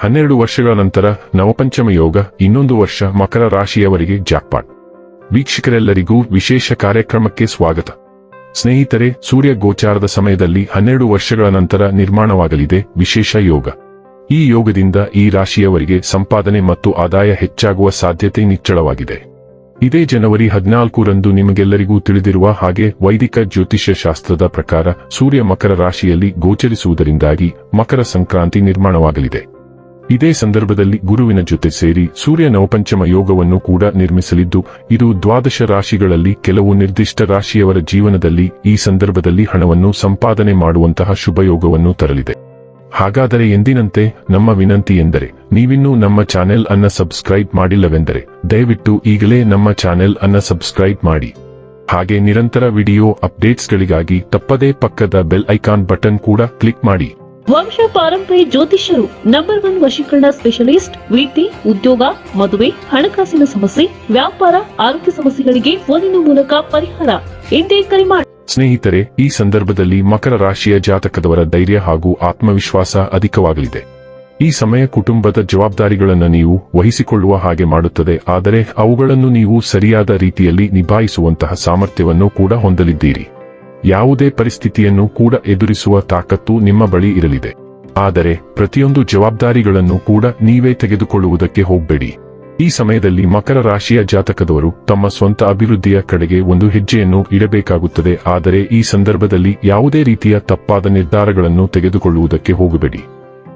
ಹನ್ನೆರಡು ವರ್ಷಗಳ ನಂತರ ನವಪಂಚಮ ಯೋಗ, ಇನ್ನೊಂದು ವರ್ಷ ಮಕರ ರಾಶಿಯವರಿಗೆ ಜಾಕ್ಪಾಟ್. ವೀಕ್ಷಕರೆಲ್ಲರಿಗೂ ವಿಶೇಷ ಕಾರ್ಯಕ್ರಮಕ್ಕೆ ಸ್ವಾಗತ. ಸ್ನೇಹಿತರೆ, ಸೂರ್ಯ ಗೋಚಾರದ ಸಮಯದಲ್ಲಿ ಹನ್ನೆರಡು ವರ್ಷಗಳ ನಂತರ ನಿರ್ಮಾಣವಾಗಲಿದೆ ವಿಶೇಷ ಯೋಗ. ಈ ಯೋಗದಿಂದ ಈ ರಾಶಿಯವರಿಗೆ ಸಂಪಾದನೆ ಮತ್ತು ಆದಾಯ ಹೆಚ್ಚಾಗುವ ಸಾಧ್ಯತೆ ನಿಚ್ಚಳವಾಗಿದೆ. ಇದೇ ಜನವರಿ ಹದಿನಾಲ್ಕರಂದು ನಿಮಗೆಲ್ಲರಿಗೂ ತಿಳಿದಿರುವ ಹಾಗೆ ವೈದಿಕ ಜ್ಯೋತಿಷ್ಯ ಶಾಸ್ತ್ರದ ಪ್ರಕಾರ ಸೂರ್ಯ ಮಕರ ರಾಶಿಯಲ್ಲಿ ಗೋಚರಿಸುವುದರಿಂದಾಗಿ ಮಕರ ಸಂಕ್ರಾಂತಿ ನಿರ್ಮಾಣವಾಗಲಿದೆ. ಇದೇ ಸಂದರ್ಭದಲ್ಲಿ ಗುರುವಿನ ಜೊತೆ ಸೇರಿ ಸೂರ್ಯ ನವಪಂಚಮ ಯೋಗವನ್ನು ಕೂಡ ನಿರ್ಮಿಸಲಿದ್ದು, ಇದು ದ್ವಾದಶ ರಾಶಿಗಳಲ್ಲಿ ಕೆಲವು ನಿರ್ದಿಷ್ಟ ರಾಶಿಯವರ ಜೀವನದಲ್ಲಿ ಈ ಸಂದರ್ಭದಲ್ಲಿ ಹಣವನ್ನು ಸಂಪಾದನೆ ಮಾಡುವಂತಹ ಶುಭಯೋಗವನ್ನು ತರಲಿದೆ. ಹಾಗಾದರೆ ಎಂದಿನಂತೆ, ನಮ್ಮ ವಿನಂತಿ ಎಂದರೆ, ನೀವಿನ್ನೂ ನಮ್ಮ ಚಾನೆಲ್ ಅನ್ನ ಸಬ್ಸ್ಕ್ರೈಬ್ ಮಾಡಿಲ್ಲವೆಂದರೆ, ದಯವಿಟ್ಟು ಈಗಲೇ ನಮ್ಮ ಚಾನೆಲ್ ಅನ್ನ ಸಬ್ಸ್ಕ್ರೈಬ್ ಮಾಡಿ. ಹಾಗೆ ನಿರಂತರ ವಿಡಿಯೋ ಅಪ್ಡೇಟ್ಸ್ಗಳಿಗಾಗಿ ತಪ್ಪದೇ ಪಕ್ಕದ ಬೆಲ್ ಐಕಾನ್ ಬಟನ್ ಕೂಡ ಕ್ಲಿಕ್ ಮಾಡಿ. ವಂಶ ಪಾರಂಪರ್ಯ ಜ್ಯೋತಿಷ್ಯರು ನಂಬರ್ ಒನ್ ವಶೀಕರಣ ಸ್ಪೆಷಲಿಸ್ಟ್ ವೃತ್ತಿ ಉದ್ಯೋಗ, ಮದುವೆ, ಹಣಕಾಸಿನ ಸಮಸ್ಯೆ, ವ್ಯಾಪಾರ, ಆರೋಗ್ಯ ಸಮಸ್ಯೆಗಳಿಗೆ ಫೋನಿನ ಮೂಲಕ ಪರಿಹಾರ. ಎಂದೇ ಕರೆ ಮಾಡಿ ಸ್ನೇಹಿತರೆ, ಈ ಸಂದರ್ಭದಲ್ಲಿ ಮಕರ ರಾಶಿಯ ಜಾತಕದವರ ಧೈರ್ಯ ಹಾಗೂ ಆತ್ಮವಿಶ್ವಾಸ ಅಧಿಕವಾಗಲಿದೆ. ಈ ಸಮಯ ಕುಟುಂಬದ ಜವಾಬ್ದಾರಿಗಳನ್ನು ನೀವು ವಹಿಸಿಕೊಳ್ಳುವ ಹಾಗೆ ಮಾಡುತ್ತದೆ, ಆದರೆ ಅವುಗಳನ್ನು ನೀವು ಸರಿಯಾದ ರೀತಿಯಲ್ಲಿ ನಿಭಾಯಿಸುವಂತಹ ಸಾಮರ್ಥ್ಯವನ್ನು ಕೂಡ ಹೊಂದಲಿದ್ದೀರಿ. ಯಾವುದೇ ಪರಿಸ್ಥಿತಿಯನ್ನು ಕೂಡ ಎದುರಿಸುವ ತಾಕತ್ತು ನಿಮ್ಮ ಬಳಿ ಇರಲಿದೆ. ಆದರೆ, ಪ್ರತಿಯೊಂದು ಜವಾಬ್ದಾರಿಗಳನ್ನು ಕೂಡ ನೀವೇ ತೆಗೆದುಕೊಳ್ಳುವುದಕ್ಕೆ ಹೋಗಬೇಡಿ. ಈ ಸಮಯದಲ್ಲಿ ಮಕರ ರಾಶಿಯ ಜಾತಕದವರು ತಮ್ಮ ಸ್ವಂತ ಅಭಿವೃದ್ಧಿಯ ಕಡೆಗೆ ಒಂದು ಹೆಜ್ಜೆಯನ್ನು ಇಡಬೇಕಾಗುತ್ತದೆ. ಆದರೆ, ಈ ಸಂದರ್ಭದಲ್ಲಿ ಯಾವುದೇ ರೀತಿಯ ತಪ್ಪಾದ ನಿರ್ಧಾರಗಳನ್ನು ತೆಗೆದುಕೊಳ್ಳುವುದಕ್ಕೆ ಹೋಗಬೇಡಿ.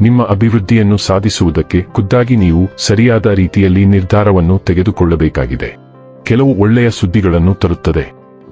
ನಿಮ್ಮ ಅಭಿವೃದ್ಧಿಯನ್ನು ಸಾಧಿಸುವುದಕ್ಕೆ ಖುದ್ದಾಗಿ ನೀವು ಸರಿಯಾದ ರೀತಿಯಲ್ಲಿ ನಿರ್ಧಾರವನ್ನು ತೆಗೆದುಕೊಳ್ಳಬೇಕಾಗಿದೆ. ಕೆಲವು ಒಳ್ಳೆಯ ಸುದ್ದಿಗಳನ್ನು ತರುತ್ತದೆ.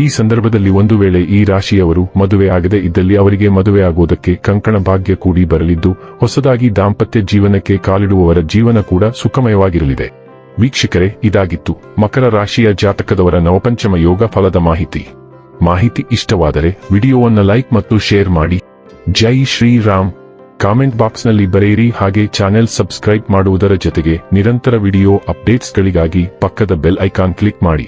ಈ ಸಂದರ್ಭದಲ್ಲಿ ಒಂದು ವೇಳೆ ಈ ರಾಶಿಯವರು ಮದುವೆ ಆಗದೆ ಇದ್ದಲ್ಲಿ ಅವರಿಗೆ ಮದುವೆ ಆಗುವುದಕ್ಕೆ ಕಂಕಣ ಭಾಗ್ಯ ಕೂಡಿ ಬರಲಿದ್ದು, ಹೊಸದಾಗಿ ದಾಂಪತ್ಯ ಜೀವನಕ್ಕೆ ಕಾಲಿಡುವವರ ಜೀವನ ಕೂಡ ಸುಖಮಯವಾಗಿರಲಿದೆ. ವೀಕ್ಷಕರೇ, ಇದಾಗಿತ್ತು ಮಕರ ರಾಶಿಯ ಜಾತಕದವರ ನವಪಂಚಮ ಯೋಗ ಫಲದ ಮಾಹಿತಿ. ಮಾಹಿತಿ ಇಷ್ಟವಾದರೆ ವಿಡಿಯೋವನ್ನು ಲೈಕ್ ಮತ್ತು ಶೇರ್ ಮಾಡಿ. ಜೈ ಶ್ರೀರಾಮ್. ಕಾಮೆಂಟ್ ಬಾಕ್ಸ್ನಲ್ಲಿ ಬರೆಯಿರಿ ಹಾಗೆ ಚಾನೆಲ್ ಸಬ್ಸ್ಕ್ರೈಬ್ ಮಾಡುವುದರ ಜೊತೆಗೆ ನಿರಂತರ ವಿಡಿಯೋ ಅಪ್ಡೇಟ್ಸ್ಗಳಿಗಾಗಿ ಪಕ್ಕದ ಬೆಲ್ ಐಕಾನ್ ಕ್ಲಿಕ್ ಮಾಡಿ.